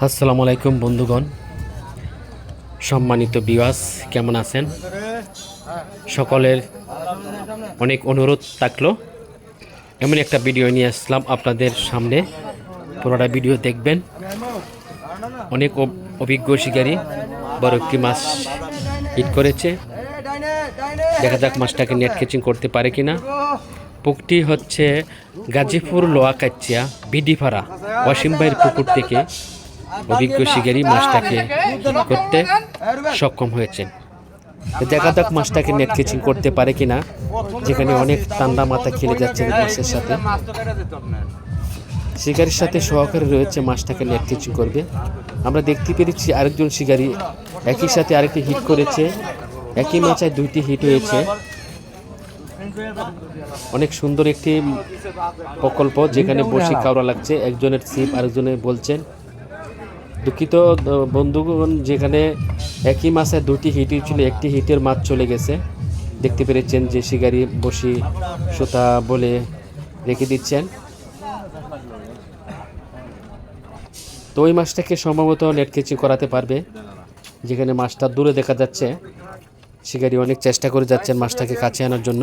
আসসালামু আলাইকুম বন্ধুগণ। সম্মানিত বিওয়াস কেমন আছেন? সকলের অনেক অনুরোধ থাকল। এমন একটা ভিডিও নিয়ে আসলাম আপনাদের সামনে। পুরোটা ভিডিও দেখবেন। অনেক অভ- অভিজ্ঞ শিকারী একটি মাছ হিট করেছে। দেখা যাক মাছটাকে নেট কেচিং করতে পারে কিনা। পুকুরটি হচ্ছে গাজীপুর লোয়াকাচ্চিয়া বিডিপাড়া ওয়াসিম ভাইয়ের পুকুর থেকে। অভিজ্ঞ শিকারী মাছটাকে করতে সক্ষম হয়েছেন। দেখা যাক মাছটাকে নেট কেচিং করতে পারে কিনা যেখানে অনেক ঠান্ডা মাথা খেলে যাচ্ছে মাছের সাথে। শিকারির সাথে সহকারে রয়েছে মাছটাকে নেট কেচিং করবে। আমরা দেখতে পেরেছি আরেকজন শিকারী একই সাথে আরেকটি হিট করেছে। একই মাচায় দুইটি হিট হয়েছে। অনেক সুন্দর একটি প্রকল্প যেখানে বসে কাউরা লাগছে। একজনের সিপ আরেকজনের বলছেন দুঃখিত, বন্ধুগণ, যেখানে একই মাসে দুটি হিট ছিল, একটি হিটের মাছ চলে গেছে। দেখতে পেরেছেন যে শিকারি বসি সুতা বলে রেখে দিচ্ছেন। তো ওই মাছটাকে সম্ভবত নেট কেচিং করাতে পারবে, যেখানে মাছটা দূরে দেখা যাচ্ছে। শিকারি অনেক চেষ্টা করে যাচ্ছেন মাছটাকে কাছে আনার জন্য।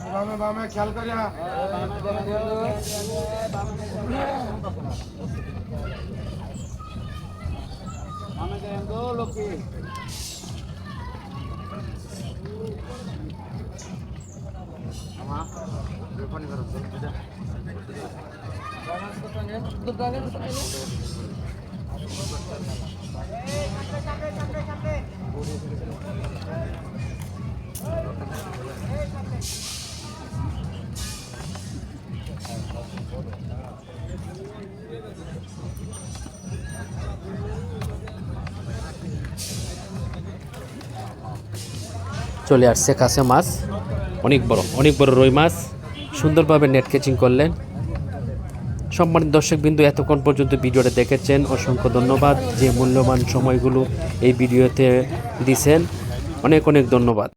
বামে বামে খেয়াল করে আমি দেন তো লোকে আমার চলে আসছে কাছে মাছ। অনেক বড় অনেক বড় রই মাছ। সুন্দরভাবে নেট ক্যাচিং করলেন। সম্মানিত দর্শকবিন্দু, এতক্ষণ পর্যন্ত ভিডিওটা দেখেছেন। অসংখ্য ধন্যবাদ যে মূল্যবান সময়গুলো এই ভিডিওতে দিছেন। অনেক অনেক ধন্যবাদ।